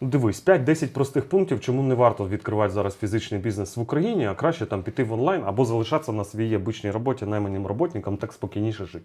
Ну, Дивись, 5-10 простих пунктів, чому не варто відкривати зараз фізичний бізнес в Україні, а краще там піти в онлайн або залишатися на своїй обичній роботі найманим роботникам, так спокійніше жити.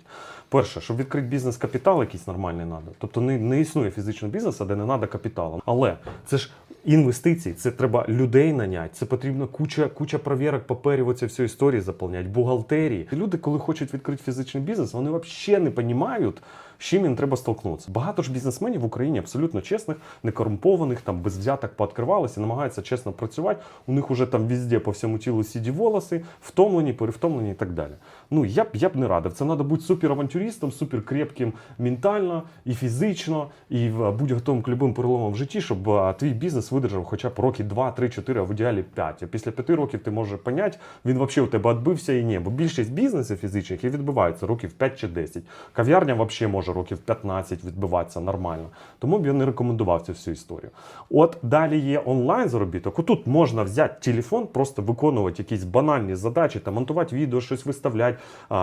Перше, щоб відкрити бізнес, капітал якийсь нормальний треба. Тобто не, не існує фізичного бізнесу, де не треба капіталу. Але це ж інвестиції, це треба людей наняти, це потрібно куча, куча провірок, паперів, оці всю історії заповняти, бухгалтерії. Люди, коли хочуть відкрити фізичний бізнес, вони взагалі не розуміють, з чим їм треба столкнутися. Багато ж бізнесменів в Україні абсолютно чесних, некорумпованих, там без взяток пооткривалися, намагаються чесно працювати. У них уже там везде по всьому тілу сіді волоси, втомлені, перевтомлені і так далі. Ну я б я б не радив. Це треба бути суперавантюристом, суперкрепким ментально і фізично, і в- будь готовим к любим переломам в житті, щоб а, твій бізнес видержав хоча б роки 2, 3, 4, а в ідеалі 5. А після 5 років ти можеш поняти, він взагалі у тебе відбився і ні. Бо більшість бізнесів фізичних і відбиваються років 5 чи 10. Кав'ярня взагалі може років 15 відбиватися нормально. Тому б я не рекомендував цю всю історію. От далі є онлайн заробіток. Отут можна взяти телефон, просто виконувати якісь банальні задачі, там монтувати відео, щось виставляти,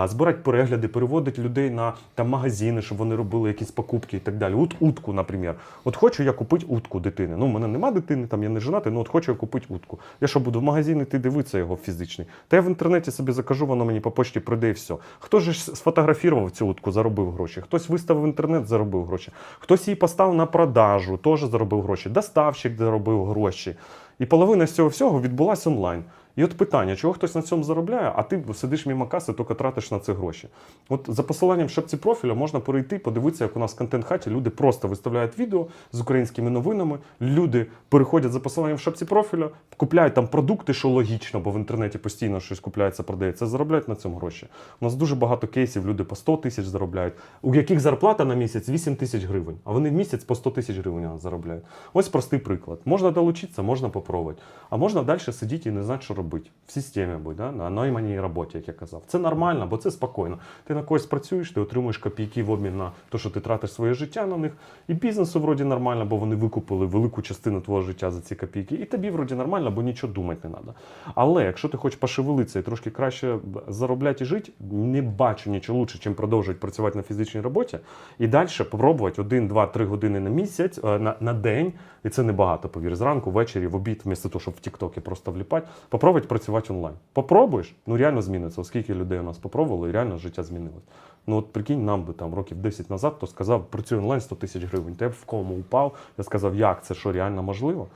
збирати перегляди, переводити людей на там магазини, щоб вони робили якісь покупки і так далі. От утку, наприклад. От хочу я купити утку дитини. Ну, у мене нема дитини, там я не женатий, ну от хочу я купити утку. Я що буду в магазин іти дивитися його фізичний. Та я в інтернеті собі закажу, воно мені по почті прийде і все. Хто ж сфотографував цю утку, заробив гроші, хтось виставив інтернет, заробив гроші, хтось її поставив на продажу, теж заробив гроші, доставщик заробив гроші. І половина з цього всього відбулася онлайн. І от питання, чого хтось на цьому заробляє, а ти сидиш мимо каси, тільки тратиш на це гроші. От за посиланням шапці профіля можна перейти, подивитися, як у нас в контент-хаті люди просто виставляють відео з українськими новинами. Люди переходять за посиланням в шапці профіля, купляють там продукти, що логічно, бо в інтернеті постійно щось купляється, продається, заробляють на цьому гроші. У нас дуже багато кейсів, люди по 100 тисяч заробляють, у яких зарплата на місяць 8 тисяч гривень, а вони в місяць по 100 тисяч гривень заробляють. Ось простий приклад. Можна долучитися, можна попробувати. А можна далі сидіти і не знати, що робити. В системі будь, да? на найманій роботі, як я казав. Це нормально, бо це спокійно. Ти на когось працюєш, ти отримуєш копійки в обмін на те, що ти тратиш своє життя на них. І бізнесу вроді нормально, бо вони викупили велику частину твого життя за ці копійки. І тобі вроді нормально, бо нічого думати не треба. Але якщо ти хочеш пошевелитися і трошки краще заробляти і жити, не бачу нічого лучше, чим продовжувати працювати на фізичній роботі. І далі попробувати 1, 2, 3 години на місяць, е, на, на день. І це небагато, повір, зранку, ввечері, в обід, вмісто того, щоб в Тіктокі просто вліпати, попробувати працювати онлайн. Попробуєш, ну реально зміниться. Оскільки людей у нас попробувало, і реально життя змінилось. Ну от прикинь, нам би там років 10 назад, хто сказав, працюй онлайн 100 тисяч гривень. Та я б в кому упав. Я сказав, як це що реально можливо.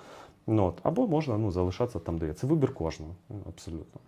Ну, от. Або можна ну, залишатися там, де є. Це вибір кожного. Абсолютно.